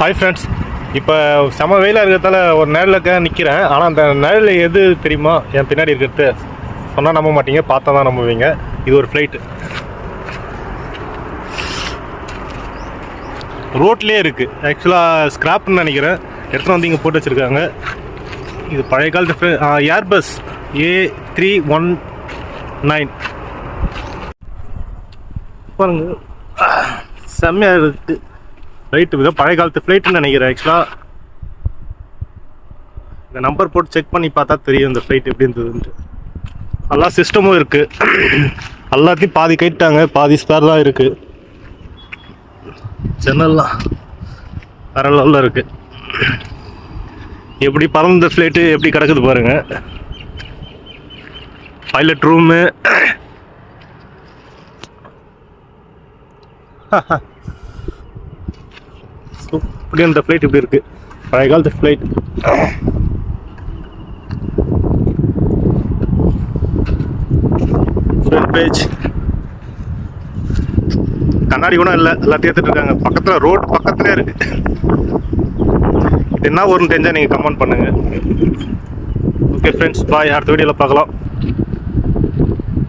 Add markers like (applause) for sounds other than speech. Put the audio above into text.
Hi friends இப்போ செம வெயிலாக இருக்கிறதால ஒரு நிழலுக்கு நிற்கிறேன் ஆனால் அந்த நிழல் எது தெரியுமா? என் பின்னாடி இருக்கிறது. சொன்னால் நம்ப மாட்டீங்க. பார்த்தா தான் நம்புவீங்க. இது ஒரு ஃப்ளைட்டு ரோட்லேயே இருக்குது ஆக்சுவலாக ஸ்க்ராப்னு நினைக்கிறேன். எடுத்துகிட்டு வந்து இங்கே போட்டு வச்சுருக்காங்க. இது பழைய காலத்து Airbus A three one nine பாருங்கள் செம்மையாக இருக்குது ஃப்ளைட்டு இதை பழைய காலத்து ஃப்ளைட்டுன்னு நினைக்கிறேன். ஆக்சுவலாக இந்த நம்பர் போட்டு செக் பண்ணி பார்த்தா தெரியும் இந்த ஃப்ளைட் எப்படி இருந்ததுன்ட்டு. எல்லா சிஸ்டமும் இருக்குது எல்லாத்தையும் பாதி கைட்டாங்க பாதி ஸ்பேர் தான் இருக்குது ஜன்னல்லாம் வேற லெவலில் இருக்குது எப்படி பறந்த ஃப்ளைட்டு எப்படி கிடக்குது பாருங்க. பைலட் ரூமு (laughs) இப்படி அந்த ஃப்ளைட் இப்படி இருக்கு. பழைய காலத்து ஃப்ளைட் ஃப்ரண்ட் பேஜ் கண்ணாடி கூட இல்லை. எல்லாத்தையும் எடுத்துட்டு இருக்காங்க. பக்கத்தில் ரோடு பக்கத்துலேயே இருக்கு. இது என்ன வரும்னு தெரிஞ்சால் நீங்கள் கமெண்ட் பண்ணுங்கள் ஓகே ஃப்ரெண்ட்ஸ் பாய் அடுத்த வீடியோவில் பார்க்கலாம்.